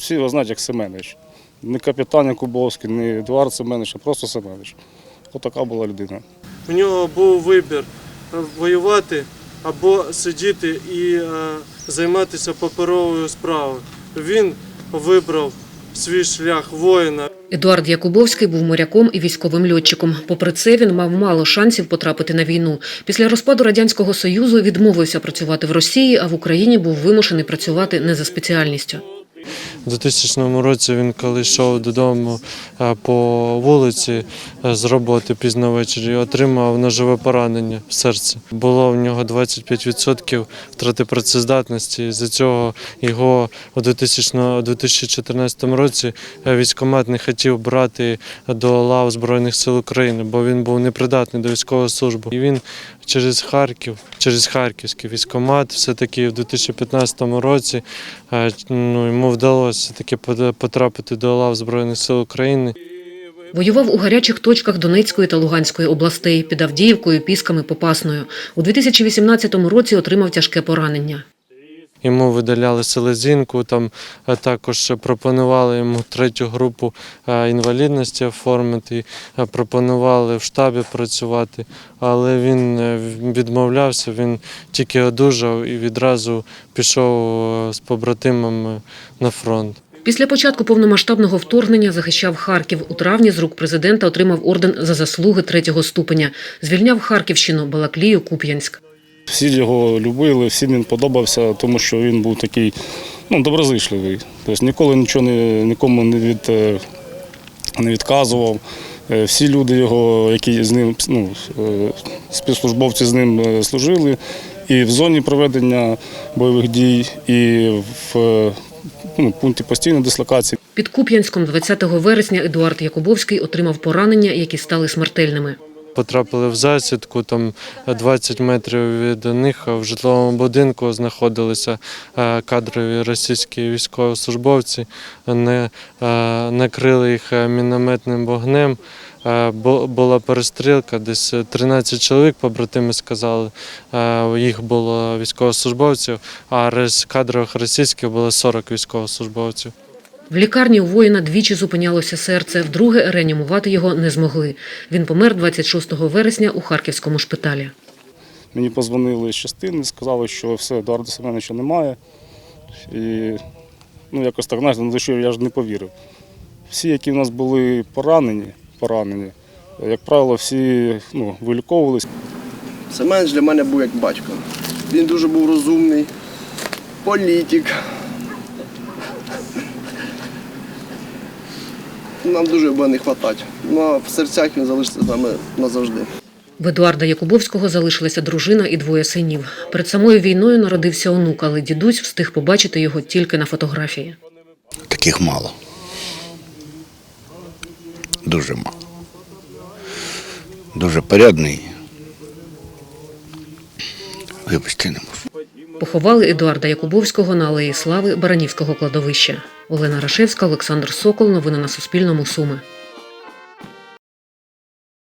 Всі його знають як Семенович. Не капітан Якубовський, не Едуард Семенович, а просто Семенович. Отака була людина. У нього був вибір воювати або сидіти і е, займатися паперовою справою. Він вибрав свій шлях воїна. Едуард Якубовський був моряком і військовим льотчиком. Попри це, він мав мало шансів потрапити на війну. Після розпаду радянського союзу відмовився працювати в Росії, а в Україні був вимушений працювати не за спеціальністю. У 2000 році він коли йшов додому е, по вулиці е, з роботи пізно ввечері, отримав ножове поранення в серці. Було в нього 25% втрати працездатності. З цього його у 2014 році е, військкомат не хотів брати до лав Збройних сил України, бо він був непридатний до військової служби. І він через Харків, через Харківський військомат. все-таки в 2015 році е, ну, йому вдалося таки потрапити до лав Збройних сил України. Воював у гарячих точках Донецької та Луганської областей під Авдіївкою, Пісками, Попасною. У 2018 році отримав тяжке поранення. Йому видаляли селезінку, там е, також пропонували йому третю групу е, інвалідності оформити, е, пропонували в штабі працювати, але він відмовлявся, він тільки одужав і відразу пішов з побратимами на фронт. Після початку повномасштабного вторгнення захищав Харків. У травні з рук президента отримав орден за заслуги третього ступеня. Звільняв Харківщину, Балаклію, Куп'янськ. Всі його любили, всім він подобався, тому що він був такий ну, доброзичливий. Тобто ніколи нічого не, нікому не, від, е, не відказував. Е, Всі люди його, які з ним, ну, е, співслужбовці з ним служили, і в зоні проведення бойових дій, і в ну, пункті постійної дислокації. Під Куп'янськом 20 вересня Едуард Якубовський отримав поранення, які стали смертельними. Потрапили в засідку, там 20 метрів від них в житловому будинку знаходилися е, кадрові російські військовослужбовці, не, е, накрили їх е, мінометним вогнем. Е, Була перестрілка, десь 13 чоловік, побратими сказали, е, їх було військовослужбовців, а з кадрових російських було 40 військовослужбовців. В лікарні у воїна двічі зупинялося серце, вдруге реанімувати його не змогли. Він помер 26 вересня у Харківському шпиталі. Мені позвонили з частини, сказали, що все, Едуарда Семеновича немає. І ну, якось так, знаєте, на душі я ж не повірив. Всі, які в нас були поранені, поранені, як правило, всі ну, виліковувались. Семенович для мене був як батько. Він дуже був розумний, політик. Нам дуже буде не вистачати. Ну а в серцях він залишиться з нами назавжди. В Едуарда Якубовського залишилася дружина і двоє синів. Перед самою війною народився онук, але дідусь встиг побачити його тільки на фотографії. Таких мало. Дуже мало. Дуже порядний. Вибачте, не можу. Поховали Едуарда Якубовського на алеї Слави Баранівського кладовища. Олена Рашевська, Олександр Сокол. Новини на Суспільному. Суми.